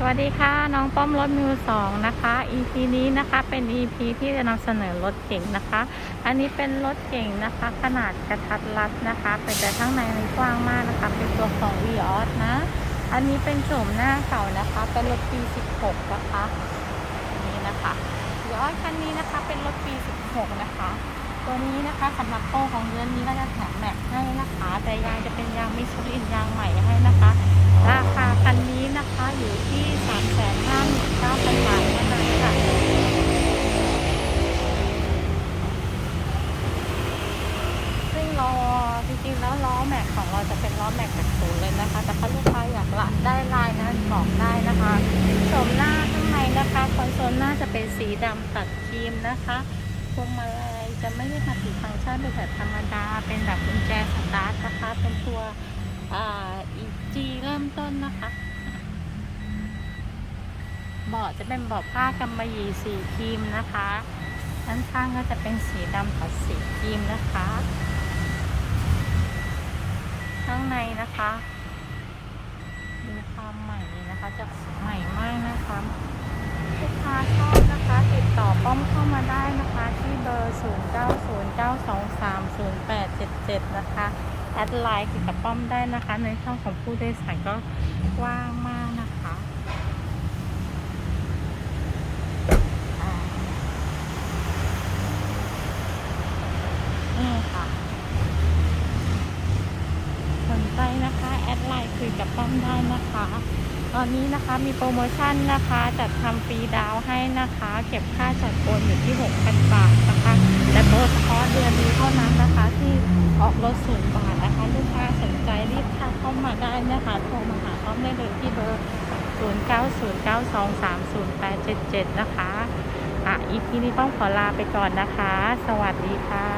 สวัสดีค่ะ น้องป้อมรถมือสองนะคะ EP นี้นะคะเป็น EP ที่จะนำเสนอรถเก่งนะคะ อันนี้เป็นรถเก่งนะคะ ขนาดกระทัดรัดนะคะเป็นแต่ข้างในมันกว้างมากนะคะ เป็นตัวของ v ีออสนะ อันนี้เป็นโฉมหน้าเก่านะคะ เป็นรถปี 16 นะคะนี่นะคะวีออสคันนี้นะคะเป็นรถปี 16 นะคะ ตัวนี้นะคะสำหรับโปรของเดือนนี้ก็จะแถมแม็กให้นะคะ แต่ยางจะเป็นยางมิชลินยางใหม่ให้นะคะ ราคาคันนี้นะคะอยู่ที่ 3 5 9 0 0 0 บาทเท่านั้นค่ะ ซึ่งล้อจริงๆแล้วล้อแม็ก ของเราจะเป็นล้อแม็กจากศูนย์เลยนะคะ แต่ถ้าลูกค้าอยากละได้ลายนั้นบอกได้นะคะโฉมหน้าข้างในนะคะคอนโซลหน้าจะเป็นสีดำตัดครีมนะคะพวงมาลัยจะไม่ได้มาติดฟังก์ชันเป็นแบบธรรมดา เป็นแบบกุญแจสตาร์ทนะคะ เป็นตัวอ่า EG เริ่มต้นนะคะเบาะจะเป็นเบาะผ้ากำมะหยี่สีครีมนะคะด้านข้างก็จะเป็นสีดำตัดสีครีมนะคะ ข้าง ในนะคะดูความใหม่เลยนะคะจะใหม่มากนะคะลูกค้าชอบนะคะ ติดต่อป้อมเข้ามาได้นะคะ ที่เบอร์ 0909230877 นะคะ แอดไลน์ติดกับป้อมได้นะคะ ในช่องของผู้โดยสารก็กว้างมากนะคะอ่านี่ค่ะ สนใจนะคะ แอด ไลน์คุยกับป้อมได้นะคะ ตอนนี้นะคะมีโปรโมชั่นนะคะ จัดทำฟรีดาวให้นะคะ เก็บค่าจัดโอนอยู่ที่ 6,000 บาทนะคะแต่โปรเฉพาะเดือนนี้เท่านั้นนะคะ ที่ออกรถศูนย์บาทนะคะ ลูกค้าสนใจรีบทักเข้ามาได้นะคะโทรมาหาป้อมได้เลยที่เบอร์ 0909230877 นะคะอะอีพีนี้ป้อมขอลาไปก่อนนะคะ สวัสดีค่ะ